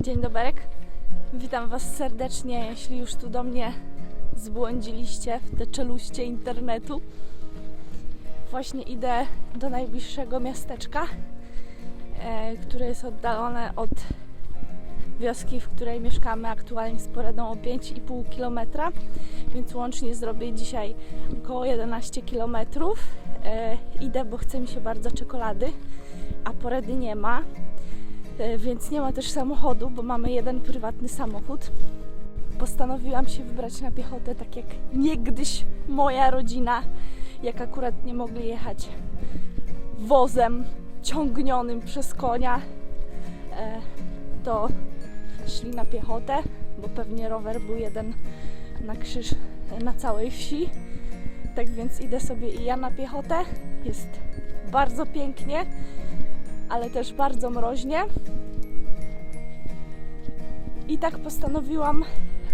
Dzień doberek. Witam Was serdecznie, jeśli już tu do mnie zbłądziliście w te czeluście internetu. Właśnie idę do najbliższego miasteczka, e, które jest oddalone od wioski, w której mieszkamy aktualnie z poradą o 5,5 km, więc łącznie zrobię dzisiaj około 11 km. E, idę, bo chce mi się bardzo czekolady, a porady nie ma. E, więc nie ma też samochodu, bo mamy jeden prywatny samochód. Postanowiłam się wybrać na piechotę, tak jak niegdyś moja rodzina, jak akurat nie mogli jechać wozem ciągnionym przez konia, e, to szli na piechotę, bo pewnie rower był jeden na krzyż e, na całej wsi. Tak więc idę sobie i ja na piechotę. Jest bardzo pięknie, ale też bardzo mroźnie. I tak postanowiłam,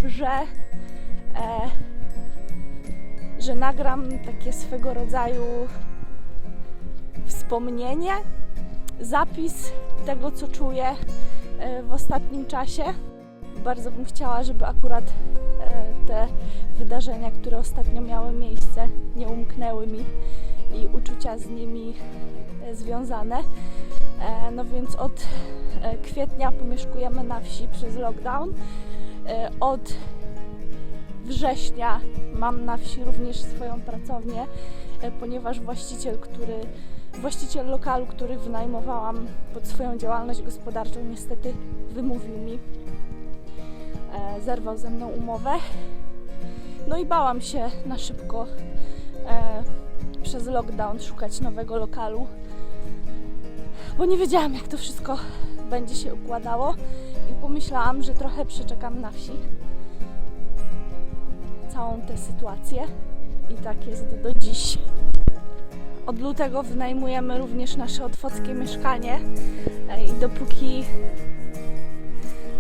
że, e, że nagram takie swego rodzaju wspomnienie, zapis tego, co czuję e, w ostatnim czasie. Bardzo bym chciała, żeby akurat e, te wydarzenia, które ostatnio miały miejsce, nie umknęły mi i uczucia z nimi związane. E, No więc od e, kwietnia pomieszkujemy na wsi przez lockdown. E, Od września mam na wsi również swoją pracownię, e, ponieważ właściciel, który właściciel lokalu, który wynajmowałam pod swoją działalność gospodarczą, niestety wymówił mi, e, zerwał ze mną umowę. No i bałam się na szybko e, przez lockdown szukać nowego lokalu, bo nie wiedziałam, jak to wszystko będzie się układało i pomyślałam, że trochę przeczekam na wsi całą tę sytuację i tak jest do dziś. Od lutego wynajmujemy również nasze otwockie mieszkanie i dopóki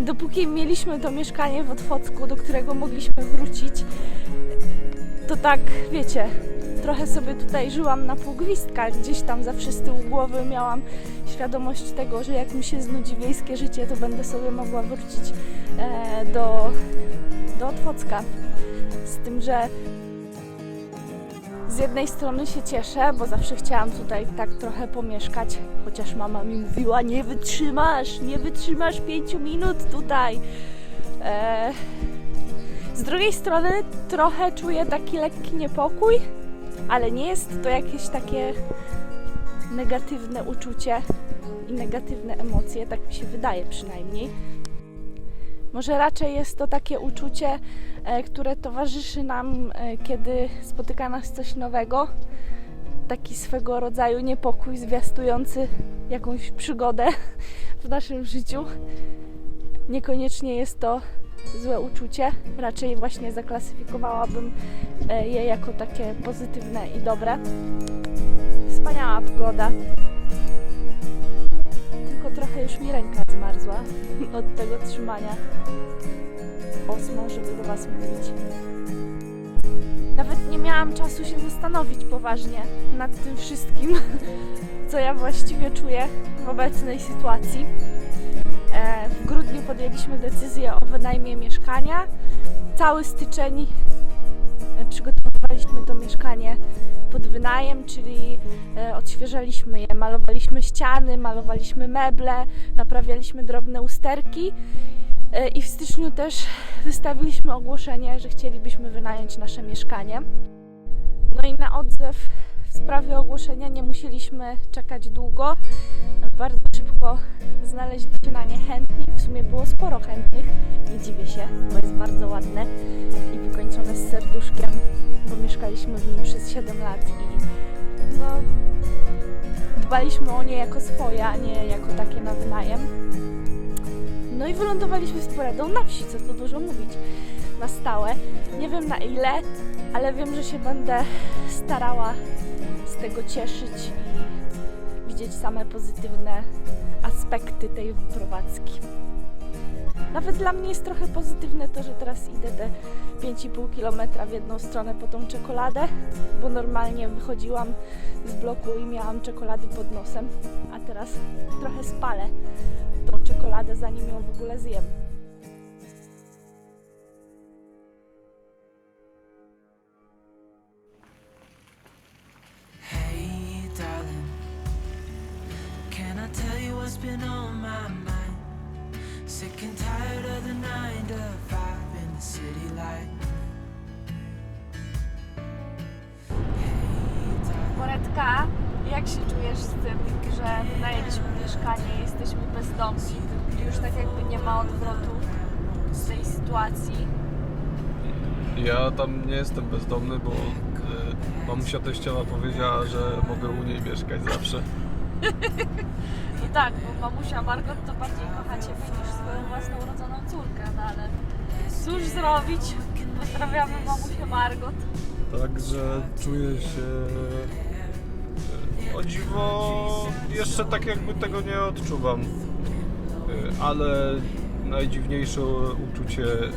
dopóki mieliśmy to mieszkanie w Otwocku, do którego mogliśmy wrócić, tak, wiecie, trochę sobie tutaj żyłam na półgwistka, gdzieś tam zawsze z tyłu głowy miałam świadomość tego, że jak mi się znudzi wiejskie życie, to będę sobie mogła wrócić e, do, do Otwocka. Z tym, że z jednej strony się cieszę, bo zawsze chciałam tutaj tak trochę pomieszkać, chociaż mama mi mówiła, nie wytrzymasz, nie wytrzymasz pięciu minut tutaj. E, z drugiej strony trochę czuję taki lekki niepokój, ale nie jest to jakieś takie negatywne uczucie i negatywne emocje, tak mi się wydaje przynajmniej. Może raczej jest to takie uczucie, e, które towarzyszy nam, e, kiedy spotyka nas coś nowego. Taki swego rodzaju niepokój zwiastujący jakąś przygodę w naszym życiu. Niekoniecznie jest to złe uczucie, raczej właśnie zaklasyfikowałabym e, je jako takie pozytywne i dobre. Wspaniała pogoda. Tylko trochę już mi ręka zmarzła od tego trzymania osmą, żeby do Was mówić. Nawet nie miałam czasu się zastanowić poważnie nad tym wszystkim, co ja właściwie czuję w obecnej sytuacji. W grudniu podjęliśmy decyzję o wynajmie mieszkania. Cały styczeń przygotowywaliśmy to mieszkanie pod wynajem, czyli e, odświeżaliśmy je, malowaliśmy ściany, malowaliśmy meble, naprawialiśmy drobne usterki E, i w styczniu też wystawiliśmy ogłoszenie, że chcielibyśmy wynająć nasze mieszkanie. No i na odzew w sprawie ogłoszenia nie musieliśmy czekać długo. Bardzo szybko znaleźli się na nie chętni. W sumie było sporo chętnych. Nie dziwię się, bo jest bardzo ładne i wykończone z serduszkiem, bo mieszkaliśmy w nim przez 7 lat i no, dbaliśmy o nie jako swoje, a nie jako takie na wynajem. No i wylądowaliśmy z poradą na wsi, co tu dużo mówić, na stałe. Nie wiem na ile, ale wiem, że się będę starała z tego cieszyć i widzieć same pozytywne aspekty tej wyprowadzki. Nawet dla mnie jest trochę pozytywne to, że teraz idę te 5,5 km w jedną stronę po tą czekoladę, bo normalnie wychodziłam z bloku i miałam czekolady pod nosem, a teraz trochę spalę tą czekoladę, zanim ją w ogóle zjem. Moretka, jak się czujesz z tym, że wynajęliśmy mieszkanie, jesteśmy bezdomni, już tak jakby nie ma odwrotu z tej sytuacji? Ja tam nie jestem bezdomny, bo y, mamusia teściowa powiedziała, że mogę u niej mieszkać zawsze. No tak, bo mamusia Margot to bardziej kocha Ciebie niż swoją własną urodzoną córkę, no ale cóż zrobić? Pozdrawiamy mamusię Margot. Także czuję się o dziwo jeszcze tak jakby tego nie odczuwam. Y, ale najdziwniejsze uczucie y,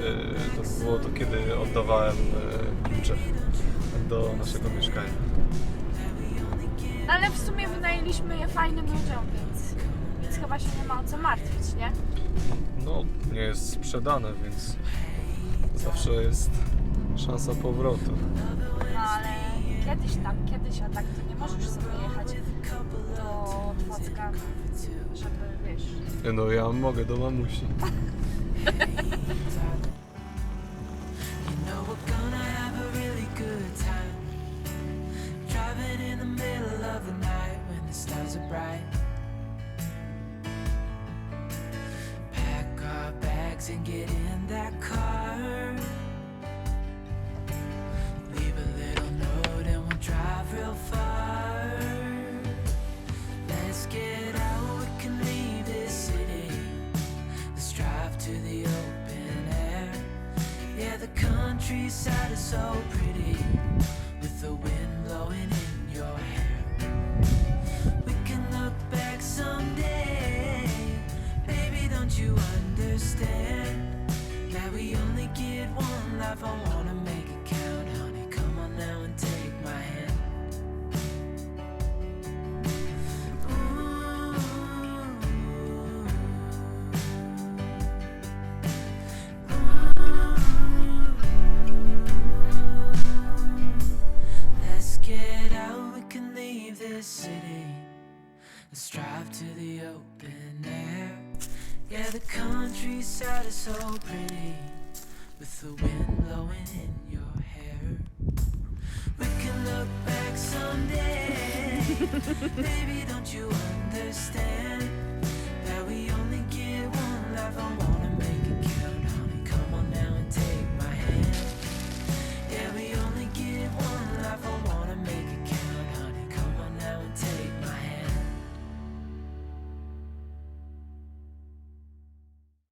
to było to, kiedy oddawałem y, klucze do naszego mieszkania. Ale w sumie wynajęliśmy je fajnym ludziom, więc, więc chyba się nie ma o co martwić, nie? No, nie jest sprzedane, więc zawsze jest szansa powrotu. No ale kiedyś tam, kiedyś, a tak to nie możesz sobie jechać. Do Twocka, żeby, wiesz... Nie No ja mogę do mamusi. You know we're so pretty with the wind blowing in your hair. We can look back someday, baby. Don't you understand that we only get one life? I wanna Yeah, the countryside is so pretty with the wind blowing in your hair. We can look back someday. Baby, don't you understand